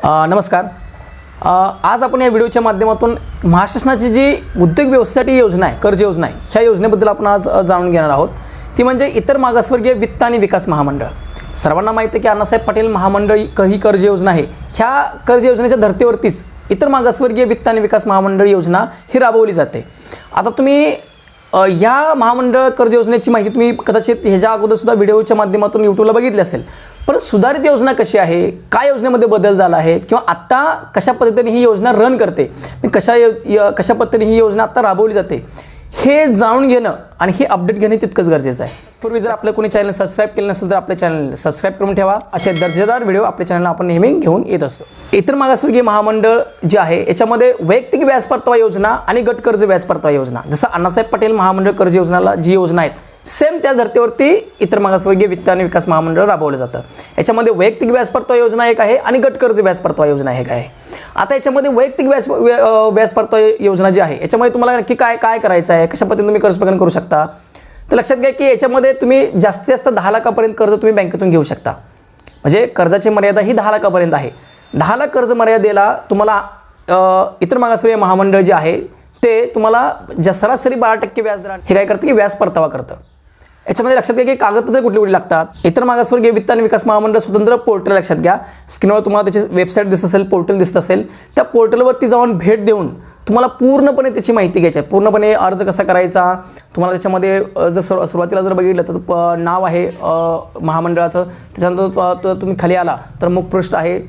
नमस्कार. आज आपण या व्हिडिओच्या माध्यमातून महाशासनाची जी उद्योग व्यवसायासाठी योजना आहे कर्ज योजना आहे ह्या योजनेबद्दल आपण आज जाणून घेणार आहोत. ती म्हणजे इतर मागासवर्गीय वित्त आणि विकास महामंडळ. सर्वांना माहिती आहे की अण्णासाहेब पटेल महामंडळ ही ही कर्ज योजना आहे. ह्या कर्ज योजनेच्या धर्तीवरतीच इतर मागासवर्गीय वित्त आणि विकास महामंडळ योजना ही राबवली जाते. आता तुम्ही या महामंडळ कर्ज योजनेची माहिती तुम्ही कदाचित ह्याच्या अगोदरसुद्धा व्हिडिओच्या माध्यमातून यूट्यूबला बघितली असेल. पण सुधारित योजना कशी आहे? काय योजनेमध्ये बदल झाला आहे? किंवा आत्ता कशा पद्धतीने ही योजना रन करते? कशा यो- य- कशा पद्धतीने ही योजना आत्ता राबवली जाते? हे जाणून घेणं आणि हे अपडेट घेणे तितकंच गरजेचं आहे. पूर्वी जर आपलं कोणी चॅनल सबस्क्राईब केलं नसेल तर आपल्या चॅनल सबस्क्राईब करून ठेवा. असे दर्जेदार व्हिडिओ आपल्या चॅनलला आपण नेहमी घेऊन येत असतो. इतर मागासवर्गीय महामंडळ जे आहे याच्यामध्ये वैयक्तिक व्याज परतावा योजना आणि गट कर्ज व्याज परतावा योजना. जसं अण्णासाहेब पटेल महामंडळ कर्ज योजनाला जी योजना आहेत सेम त्या धर्तीवरती इतर मागासवर्गीय वित्त आणि विकास महामंडळ राबवलं जातं. याच्यामध्ये वैयक्तिक व्याजपरत्वा योजना एक आहे आणि गटकर्ज व्याजपरत्वा व्याज योजना एक आहे. आता याच्यामध्ये वैयक्तिक व्याज व्याजपरत्वा व्याज योजना जी आहे याच्यामध्ये तुम्हाला नक्की काय काय करायचं आहे कशा पद्धतीने तुम्ही कर्ज प्रकरण करू शकता? तर लक्षात घ्या की याच्यामध्ये तुम्ही जास्तीत जास्त दहा लाखापर्यंत कर्ज तुम्ही बँकेतून घेऊ शकता. म्हणजे कर्जाची मर्यादा ही दहा लाखापर्यंत आहे. दहा लाख कर्ज मर्यादेला तुम्हाला इतर मागासवर्गीय महामंडळ जे आहे ते तुम्हाला ज्या सरासरी बारा टक्के व्याजदर हे काय करतं की व्याज परतावा करतं. याच्यामध्ये लक्षात घ्या की कागदपत्रे कुठली कुठली लागतात. इतर मागासवर्गीय वित्त आणि विकास महामंडळ स्वतंत्र पोर्टल लक्षात घ्या. स्क्रीनवर तुम्हाला त्याची वेबसाईट दिसत असेल पोर्टल दिसत असेल. त्या पोर्टलवरती जाऊन भेट देऊन तुम्हाला पूर्णपणे त्याची माहिती घ्यायची आहे. पूर्णपणे अर्ज कसा करायचा? तुम्हाला त्याच्यामध्ये जर सुर सुरुवातीला जर बघितलं तर नाव आहे महामंडळाचं. त्याच्यानंतर तुम्ही खाली आला तर मुखपृष्ठ आहे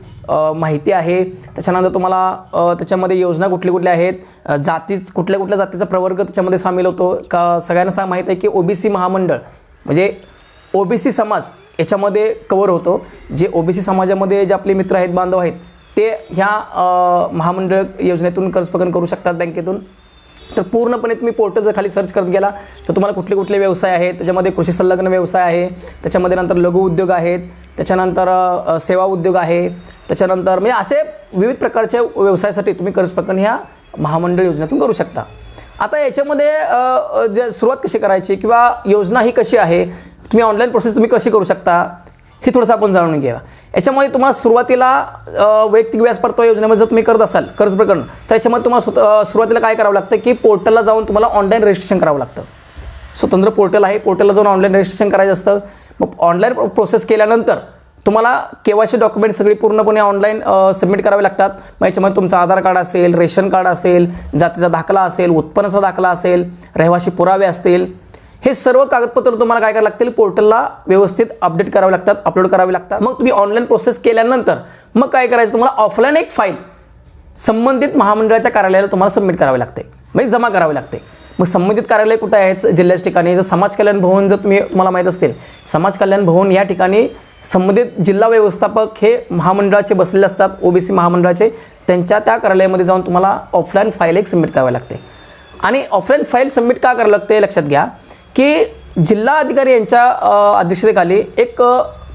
माहिती आहे. त्याच्यानंतर तुम्हाला त्याच्यामध्ये योजना कुठल्या कुठल्या आहेत? जातीच कुठल्या कुठल्या जातीचा प्रवर्ग त्याच्यामध्ये सामील होतो? का सगळ्यांना सांग माहीत आहे की ओबीसी महामंडळ म्हणजे ओबीसी समाज याच्यामध्ये कवर होतो. जे ओबीसी समाजामध्ये जे आपले मित्र आहेत बांधव आहेत ते ह्या महामंडळ योजनेतून कर्जपकन करू शकतात बँकेतून. तर पूर्णपणे तुम्ही पोर्टल जर खाली सर्च करत गेला तर तुम्हाला कुठले कुठले व्यवसाय आहेत त्याच्यामध्ये कृषी संलग्न व्यवसाय आहे त्याच्यामध्ये नंतर लघु उद्योग आहेत त्याच्यानंतर सेवा उद्योग आहे त्याच्यानंतर म्हणजे असे विविध प्रकारच्या व्यवसायासाठी तुम्ही कर्जपकन ह्या महामंडळ योजनेतून करू शकता. आता याच्यामध्ये जे सुरुवात कशी करायची किंवा योजना ही कशी आहे तुम्ही ऑनलाईन प्रोसेस तुम्ही कशी करू शकता? हे थोडंसं आपण जाणून घ्या याच्यामध्ये तुम्हाला सुरुवातीला वैयक्तिक व्याज परतावा योजनेमध्ये जर तुम्ही करत असाल कर्ज प्रकरण तर याच्यामध्ये तुम्हाला स्वतः सुरुवातीला काय करावं लागतं की पोर्टलला जाऊन तुम्हाला ऑनलाईन रजिस्ट्रेशन करावं लागतं. स्वतंत्र पोर्टल आहे पोर्टलला जाऊन ऑनलाईन रजिस्ट्रेशन करायचं असतं. मग ऑनलाईन प्रोसेस केल्यानंतर तुम्हाला केवायसी डॉक्युमेंट सगळी पूर्णपणे ऑनलाईन सबमिट करावे लागतात. मग याच्यामध्ये तुमचं आधार कार्ड असेल रेशन कार्ड असेल जातीचा दाखला असेल उत्पन्नाचा दाखला असेल रहिवासी पुरावे असतील हे सर्व कागदपत्र तुम्हाला काय करावं लागतील? पोर्टलला व्यवस्थित अपडेट करावे लागतात अपलोड करावे लागतात. मग तुम्ही ऑनलाईन प्रोसेस केल्यानंतर मग काय करायचं? तुम्हाला ऑफलाईन एक फाईल संबंधित महामंडळाच्या कार्यालयाला तुम्हाला सबमिट करावे लागते. म्हणजे जमा करावे लागते. मग संबंधित कार्यालय कुठं आहे? जिल्ह्याच्या ठिकाणी. जर समाज कल्याण भवन जर तुम्ही तुम्हाला माहीत असतील समाज कल्याण भवन या ठिकाणी संबंधित जिल्हा व्यवस्थापक हे महामंडळाचे बसलेले असतात ओबीसी महामंडळाचे. त्यांच्या त्या कार्यालयामध्ये जाऊन तुम्हाला ऑफलाईन फाईल एक सबमिट करावी लागते. आणि ऑफलाईन फाईल सबमिट का करावं लागते? लक्षात घ्या. की जिल्हा अधिकारी यांच्या अध्यक्षतेखाली एक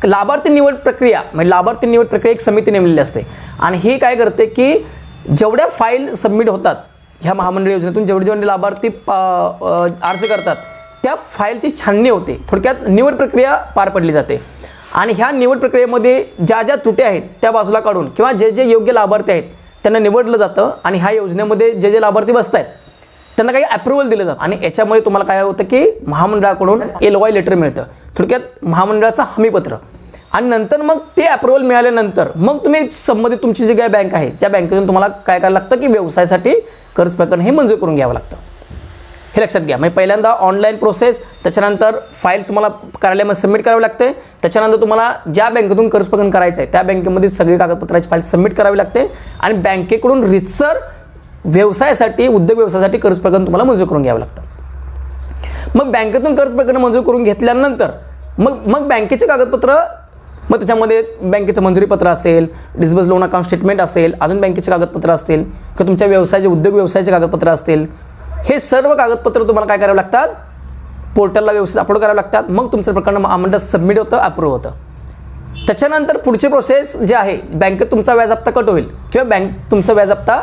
लाभार्थी निवड प्रक्रिया म्हणजे लाभार्थी निवड प्रक्रिया एक समिती नेमलेली असते. आणि ही काय करते की जेवढ्या फाईल सबमिट होतात ह्या महामंडळ योजनेतून जेवढे जेवढे लाभार्थी प- अर्ज करतात त्या फाईलची छाननी होते. थोडक्यात निवड प्रक्रिया पार पडली जाते. आणि ह्या निवड प्रक्रियेमध्ये ज्या ज्या त्रुट्या आहेत त्या बाजूला काढून किंवा जे जे योग्य लाभार्थी आहेत त्यांना निवडलं जातं. आणि ह्या योजनेमध्ये जे जे लाभार्थी बसत आहेत त्यांना काही अप्रुव्हल दिलं जातं. आणि याच्यामुळे तुम्हाला काय होतं की महामंडळाकडून एल वाय लेटर मिळतं. थोडक्यात महामंडळाचं हमीपत्र. आणि नंतर मग ते अप्रुव्हल मिळाल्यानंतर मग तुम्ही संबंधित तुमची जी काय बँक आहे त्या बँकेतून तुम्हाला काय करायला लागतं की व्यवसायासाठी कर्ज प्रकरण हे मंजूर करून घ्यावं लागतं. हे लक्षात घ्या. म्हणजे पहिल्यांदा ऑनलाईन प्रोसेस त्याच्यानंतर फाईल तुम्हाला कार्यालयामध्ये सबमिट करावी लागते. त्याच्यानंतर तुम्हाला ज्या बँकेतून कर्ज प्रकरण करायचं आहे त्या बँकेमध्ये सगळी कागदपत्राची फाईल सबमिट करावी लागते. आणि बँकेकडून रितसर व्यवसायासाठी उद्योग व्यवसायासाठी कर्ज प्रकरण तुम्हाला मंजूर करून घ्यावं लागतं. मग बँकेतून कर्ज प्रकरण मंजूर करून घेतल्यानंतर मग मग बँकेचे कागदपत्र मग त्याच्यामध्ये बँकेचं मंजुरीपत्र असेल डिस्बस लोन अकाउंट स्टेटमेंट असेल अजून बँकेचे कागदपत्र असतील किंवा तुमच्या व्यवसायाचे उद्योग व्यवसायाचे कागदपत्र असतील हे सर्व कागदपत्र तुम्हाला काय करावे लागतात? पोर्टलला व्यवस्थित अपलोड करावे लागतात. मग तुमचं प्रकरण महामंडळ सबमिट होतं अप्रूव्ह होतं. त्याच्यानंतर पुढची प्रोसेस जे आहे बँकेत तुमचा व्याज हप्ता कट होईल किंवा बँक तुमचा व्याज हप्ता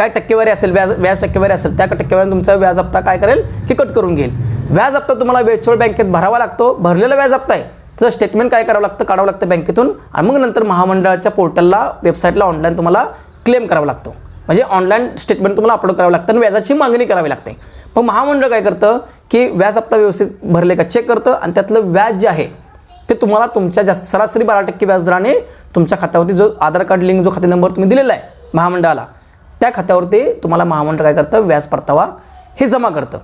काय टक्केवारी असेल व्याज व्याज टक्केवारी असेल त्या टक्केवारी तुमचा व्याज हप्ता काय करेल? की कट करून घेईल. व्याज हप्ता तुम्हाला वेळचोळ बँकेत भरावा लागतो भरलेला व्याज हप्ता आहे. त्याचं स्टेटमेंट काय करावं लागतं? काढावं लागतं बँकेतून आणि मग नंतर महामंडळाच्या पोर्टलला वेबसाईटला ऑनलाईन तुम्हाला क्लेम करावा लागतो. म्हणजे ऑनलाईन स्टेटमेंट तुम्हाला अपलोड करावं लागतं आणि व्याजाची मागणी करावी लागते. मग महामंडळ काय करतं? की व्याज हप्ता व्यवस्थित भरले का चेक करतं आणि त्यातलं व्याज जे आहे ते तुम्हाला तुमच्या जास्त सरासरी बारा टक्के व्याजदराने तुमच्या खात्यावरती जो आधार कार्ड लिंक जो खाते नंबर तुम्ही दिलेला आहे महामंडळाला त्या खात्यावरती तुम्हाला महामंडळ काय करतं? व्याज परतावा हे जमा करतं.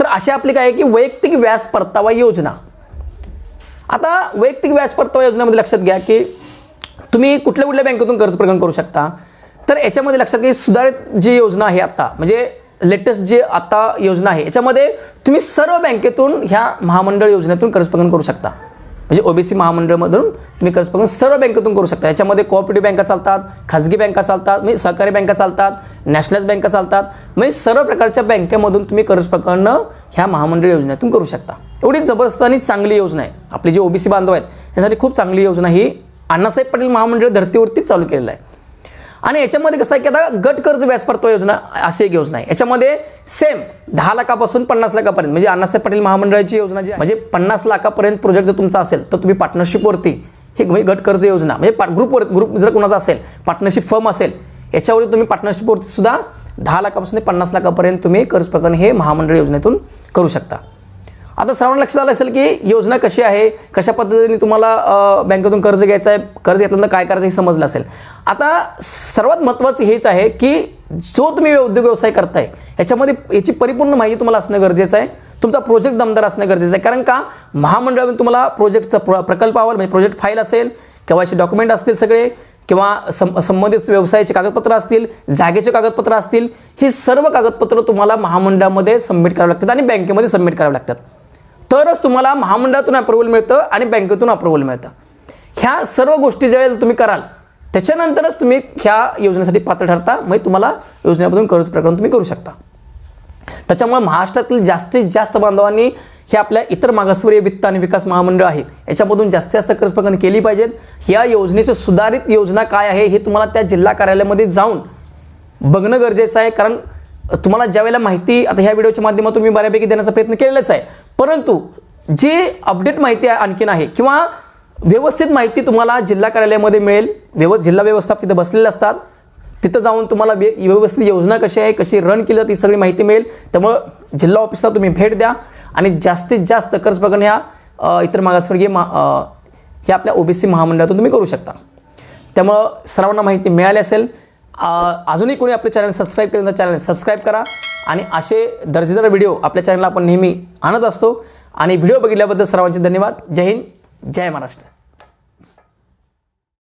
तर अशी आपली काय आहे की वैयक्तिक व्याज परतावा योजना. आता वैयक्तिक व्याज परतावा योजनेमध्ये लक्षात घ्या की तुम्ही कुठल्या कुठल्या बँकेतून कर्ज प्रदान करू शकता. तर याच्यामध्ये लक्षात घ्या सुधारित जी योजना आहे आता म्हणजे लेटेस्ट जे आता योजना आहे याच्यामध्ये तुम्ही सर्व बँकेतून ह्या महामंडळ योजनेतून कर्ज प्रदान करू शकता. म्हणजे ओबीसी महामंडळमधून तुम्ही कर्ज प्रदान सर्व बँकेतून करू शकता. याच्यामध्ये कोऑपरेटिव्ह बँका चालतात खाजगी बँका चालतात म्हणजे सहकारी बँका चालतात नॅशनलाइज बँका चालतात. म्हणजे सर्व प्रकारच्या बँकेमधून तुम्ही कर्ज पकडणं ह्या महामंडळ योजनेतून करू शकता. एवढी जबरदस्त आणि चांगली योजना आहे. आपली जी ओबीसी बांधव आहेत यासाठी खूप चांगली योजना ही अण्णासाहेब पाटील महामंडळ धर्तीवरतीच चालू केलेलं आहे. आणि याच्यामध्ये कसं आहे की आता गट कर्ज व्याज परतावा योजना अशी एक योजना आहे. याच्यामध्ये सेम दहा लाखापासून पन्नास लाखापर्यंत म्हणजे अण्णासाहेब पाटील महामंडळाची योजना जी म्हणजे पन्नास लाखापर्यंत प्रोजेक्ट जर तुमचा असेल तर तुम्ही पार्टनरशिपवरती ही म्हणजे गट कर्ज योजना म्हणजे पा ग्रुपवर ग्रुप जर कोणाचा असेल पार्टनरशिप फर्म असेल याच्यावरती तुम्ही पार्टनरशिपवरती सुद्धा दहा लाखापासून ते पन्नास लाखापर्यंत तुम्ही कर्ज प्रकरण हे महामंडळ योजनेतून करू शकता. आता सर्वांना लक्षात आलं असेल की योजना कशी आहे? कशा पद्धतीने तुम्हाला बँकेतून कर्ज घ्यायचं आहे कर्ज घेतल्यानंतर काय करायचं हे समजलं असेल. आता सर्वात महत्त्वाचं हेच आहे की जो तुम्ही उद्योग व्यवसाय करताय याच्यामध्ये याची परिपूर्ण माहिती तुम्हाला असणं गरजेचं आहे. तुमचा प्रोजेक्ट दमदार असणं गरजेचं आहे. कारण का? महामंडळामध्ये तुम्हाला प्रोजेक्टचा प्र प्रकल्प म्हणजे प्रोजेक्ट फाईल असेल किंवा असे डॉक्युमेंट असतील सगळे किंवा सं संबंधित व्यवसायाचे कागदपत्र असतील जागेचे कागदपत्र असतील ही सर्व कागदपत्र तुम्हाला महामंडळामध्ये सबमिट करावं लागतात आणि बँकेमध्ये सबमिट करावं लागतात. तरच तुम्हाला महामंडळातून अप्रुव्हल मिळतं आणि बँकेतून अप्रुव्हल मिळतं. ह्या सर्व गोष्टी ज्यावेळेला तुम्ही कराल त्याच्यानंतरच तुम्ही ह्या योजनेसाठी पात्र ठरता म्हणजे तुम्हाला योजनेमधून कर्ज प्रकरण तुम्ही करू शकता. त्याच्यामुळे महाराष्ट्रातील जास्तीत जास्त बांधवांनी हे आपल्या इतर मागासवर्गीय वित्त आणि विकास महामंडळ आहेत याच्यामधून जास्तीत जास्त कर्ज प्रकरण केली पाहिजेत. या योजनेची सुधारित योजना काय आहे हे तुम्हाला त्या जिल्हा कार्यालयामध्ये जाऊन बघणं गरजेचं आहे कारण तुम्हाला ज्या वेळेला माहिती आता ह्या व्हिडिओच्या माध्यमातून मी बऱ्यापैकी देण्याचा प्रयत्न केलेलाच आहे. परंतु जी अपडेट माहिती आहे आणखीन आहे किंवा व्यवस्थित माहिती तुम्हाला जिल्हा कार्यालयामध्ये मिळेल व्यव जिल्हा व्यवस्था तिथे बसलेले असतात तिथं जाऊन तुम्हाला व्य व्यवस्थित योजना कशी आहे कशी रन केली जाते ही सगळी माहिती मिळेल. त्यामुळं जिल्हा ऑफिसला तुम्ही भेट द्या आणि जास्तीत जास्त कर्ज प्रकरण ह्या इतर मागासवर्गीय मा ह्या आपल्या ओबीसी महामंडळातून तुम्ही करू शकता. त्यामुळं सर्वांना माहिती मिळाली असेल अजूनही कोणी आपले चॅनल सबस्क्राईब केलं तर चॅनल सबस्क्राईब करा. आणि असे दर्जेदार व्हिडिओ आपल्या चॅनलला आपण नेहमी आणत असतो. आणि व्हिडिओ बघितल्याबद्दल सर्वांचे धन्यवाद. जय हिंद. जय महाराष्ट्र.